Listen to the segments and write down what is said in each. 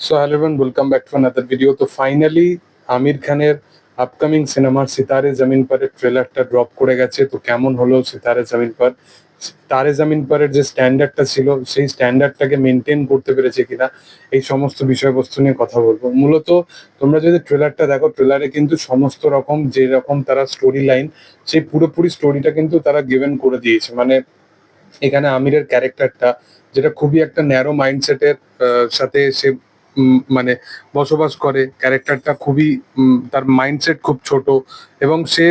So hello everyone welcome back to another video তো finally Aamir খানের upcoming সিনেমার সিতারে জমিন পরের ট্রেলারটা ড্রপ করে গেছে। তো কেমন হলো সিতারে জমিন পর তারে জমিন পরের যে স্ট্যান্ডার্ডটা ছিল, সেই স্ট্যান্ডার্ডটাকে মেনটেন করতে পেরেছে কিনা, এই সমস্ত বিষয়বস্তু নিয়ে কথা বলব। মূলত, তোমরা যদি ট্রেলারটা দেখো ট্রেলারে কিন্তু সমস্ত রকম, যে রকম তারা স্টোরি লাইন সেই পুরোপুরি স্টোরিটা কিন্তু তারা গিভেন করে দিয়েছে। মানে এখানে আমিরের ক্যারেক্টারটা যেটা খুবই একটা ন্যারো মাইন্ডসেটের সাথে সে মানে বসবাস করে। ক্যারেক্টারটা খুবই তার মাইন্ডসেট খুব ছোট এবং সে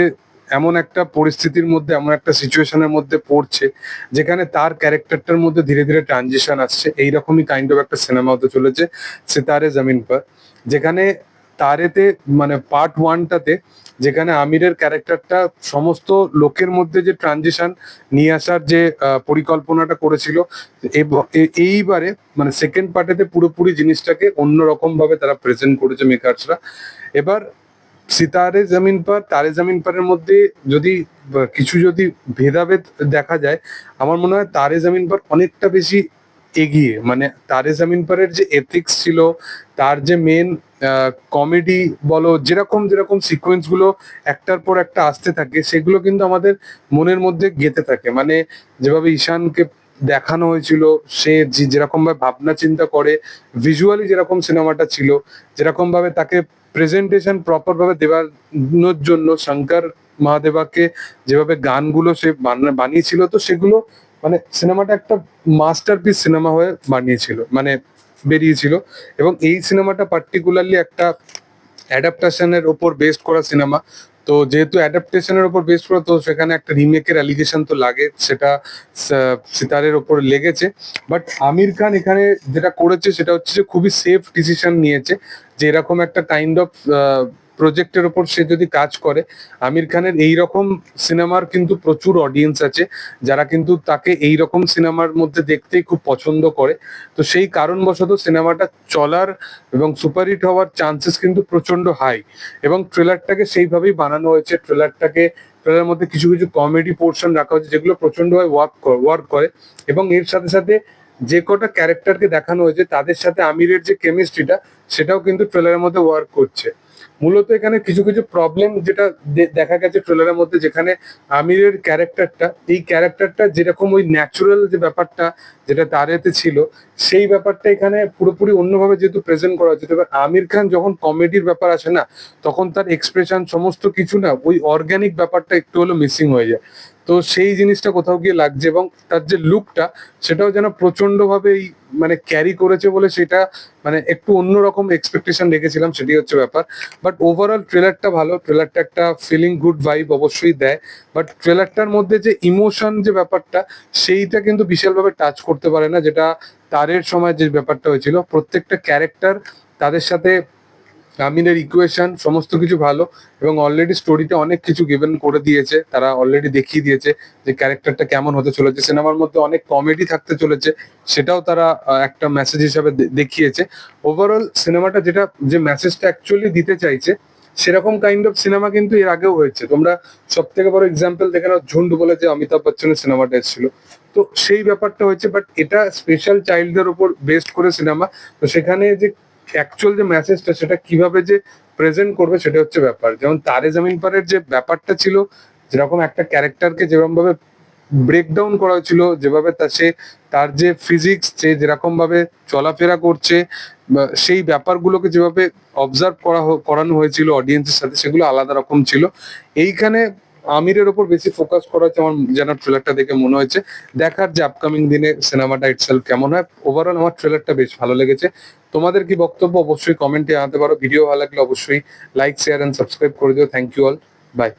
এমন একটা পরিস্থিতির মধ্যে, এমন একটা সিচুয়েশনের মধ্যে পড়ছে যেখানে তার ক্যারেক্টারটার মধ্যে ধীরে ধীরে ট্রানজিশন আসছে। এইরকমই কাইন্ড অফ একটা সিনেমা হতে চলেছে সেতারে জমিন পর যেখানে তারেতে মানে পার্ট ওয়ানটাতে যেখানে আমিরের ক্যারেক্টারটা সমস্ত লোকের মধ্যে যে ট্রানজিশন নিয়ে আসার যে পরিকল্পনাটা করেছিল এইবারে মানে সেকেন্ড পার্টেতে পুরোপুরি জিনিসটাকে অন্যরকম ভাবে তারা প্রেজেন্ট করেছে মেকার্সরা এবার সিতারে জমিন পার তারে জমিন পারের মধ্যে যদি কিছু যদি ভেদাভেদ দেখা যায়, আমার মনে হয় তারে জমিন পার অনেকটা বেশি এগিয়ে। মানে তারে জমিন পারের যে এথিক্স ছিল, তার যে মেন কমেডি বলো, যেরকম যেরকম সিকোয়েন্সগুলো একটার পর একটা আসতে থাকে, সেগুলো কিন্তু আমাদের মনের মধ্যে গেঁথে থাকে। মানে যেভাবে ঈশানকে দেখানো হয়েছিল, সে যেরকম ভাবে ভাবনা চিন্তা করে ভিজুয়ালি যেরকম সিনেমাটা ছিল যেরকম ভাবে তাকে প্রেজেন্টেশন প্রপার ভাবে দেওয়ানোর জন্য শঙ্কর মহাদেবাকে যেভাবে গানগুলো সে বানিয়েছিল, তো সেগুলো মানে সিনেমাটা একটা মাস্টারপিস সিনেমা হয়ে বানিয়েছিল। মানে বেরিয়েছিল। এবং এই সিনেমাটা পার্টিকুলারলি একটা অ্যাডাপ্টেশনের ওপর বেস্ট করা সিনেমা। তো যেহেতু অ্যাডাপ্টেশনের ওপর বেস করা, তো সেখানে একটা রিমেকের অ্যালিগেশন তো লাগে, সেটা সিতারের ওপর লেগেছে। বাট আমির খান এখানে যেটা করেছে, সেটা হচ্ছে যে খুবই সেফ ডিসিশন নিয়েছে যে এরকম একটা কাইন্ড অফ প্রজেক্টের ওপর সে যদি কাজ করে, আমির খানের এই রকম সিনেমার কিন্তু প্রচুর অডিয়েন্স আছে, যারা কিন্তু তাকে এই রকম সিনেমার মধ্যে দেখতেই খুব পছন্দ করে। তো সেই কারণবশত সিনেমাটা চলার এবং সুপারহিট হওয়ার চান্সেস কিন্তু প্রচণ্ড হাই এবং ট্রেলারটাকে সেইভাবেই বানানো হয়েছে। ট্রেলারটাকে ট্রেলারের মধ্যে কিছু কিছু কমেডি পোর্শন রাখা হয়েছে, যেগুলো প্রচন্ডভাবে ওয়ার্ক ওয়ার্ক করে এবং এর সাথে সাথে যে কটা ক্যারেক্টারকে দেখানো হয়েছে, তাদের সাথে আমিরের যে কেমিস্ট্রিটা সেটাও কিন্তু ট্রেলারের মধ্যে ওয়ার্ক করছে। মূলত এখানে কিছু কিছু প্রবলেম যেটা দেখা গেছে ট্রেলারের মধ্যে যেখানে আমিরের ক্যারেক্টারটা এই ক্যারেক্টারটা যেরকম ওই ন্যাচুরাল যে ব্যাপারটা যেটা তারেতে ছিল, সেই ব্যাপারটা এখানে পুরোপুরি অন্যভাবে যেহেতু প্রেজেন্ট করা হচ্ছে তবে আমির খান যখন কমেডির ব্যাপার আসে না, তখন তার এক্সপ্রেশন সমস্ত কিছু না, ওই অর্গ্যানিক ব্যাপারটা একটু হলো মিসিং হয়ে যায়। তো সেই জিনিসটা কোথাও গিয়ে লাগছে এবং তার যে লুকটা সেটাও যেন প্রচণ্ড ভাবে মানে ক্যারি করেছে বলে সেটা মানে একটু অন্যরকম এক্সপেকটেশন রেখেছিলাম, সেটি হচ্ছে ব্যাপার। বাট ওভারঅল ট্রেলারটা ভালো ট্রেলারটা একটা ফিলিং গুড ভাইব অবশ্যই দেয়। বাট ট্রেলারটার মধ্যে যে ইমোশন যে ব্যাপারটা, সেইটা কিন্তু বিশালভাবে টাচ করতে পারে না, যেটা তারের সময় যে ব্যাপারটা হয়েছিল। প্রত্যেকটা ক্যারেক্টার তাদের সাথে আমিনের ইকুয়েশন সমস্ত কিছু ভালো, এবং অলরেডি স্টোরিতে অনেক কিছু গিভেন করে দিয়েছে, তারা অলরেডি দেখিয়ে দিয়েছে যে ক্যারেক্টারটা কেমন হতে চলেছে। সিনেমার মধ্যে অনেক কমেডি থাকতে চলেছে, সেটাও তারা একটা মেসেজ হিসাবে দেখিয়েছে। ওভারঅল সিনেমাটা যেটা, যে মেসেজটা অ্যাকচুয়ালি দিতে চাইছে, সেরকম কাইন্ড অফ সিনেমা কিন্তু এর আগেও হয়েছে। তোমরা সব থেকে বড় এক্সাম্পল দেখে নাও, ঝুন্ড বলে যে অমিতাভ বচ্চনের সিনেমাটা এসেছিল। তো সেই ব্যাপারটা হয়েছে বাট এটা স্পেশাল চাইল্ডদের উপর বেস্ট করে সিনেমা তো সেখানে যে অ্যাকচুয়াল যে মেসেজটা সেটা কীভাবে যে প্রেজেন্ট করবে সেটা হচ্ছে ব্যাপার। যেমন তারে জামিন পারের যে ব্যাপারটা ছিল, যেরকম একটা ক্যারেক্টারকে যেরকম ভাবে ব্রেকডাউন করা হয়েছিল, যেভাবে তা সে, তার যে ফিজিক্স সে যেরকম ভাবে চলাফেরা করছে সেই ব্যাপারগুলোকে যেভাবে অবজার্ভ করা করানো হয়েছিল অডিয়েন্সের সাথে, সেগুলো আলাদা রকম ছিল। এইখানে আমিরের ওপর বেশি ফোকাস করা হচ্ছে আমার যেন ট্রেলারটা দেখে মনে হয়েছে। দেখার যে আপকামিং দিনে সিনেমাটা ইটসেলফ কেমন হয় ওভারঅল আমার ট্রেলারটা বেশ ভালো লেগেছে। তোমাদের কি বক্তব্য অবশ্যই কমেন্টে জানাতে পারো। ভিডিও ভালো লাগলে অবশ্যই লাইক শেয়ার এন্ড সাবস্ক্রাইব করে দিও। Thank you all by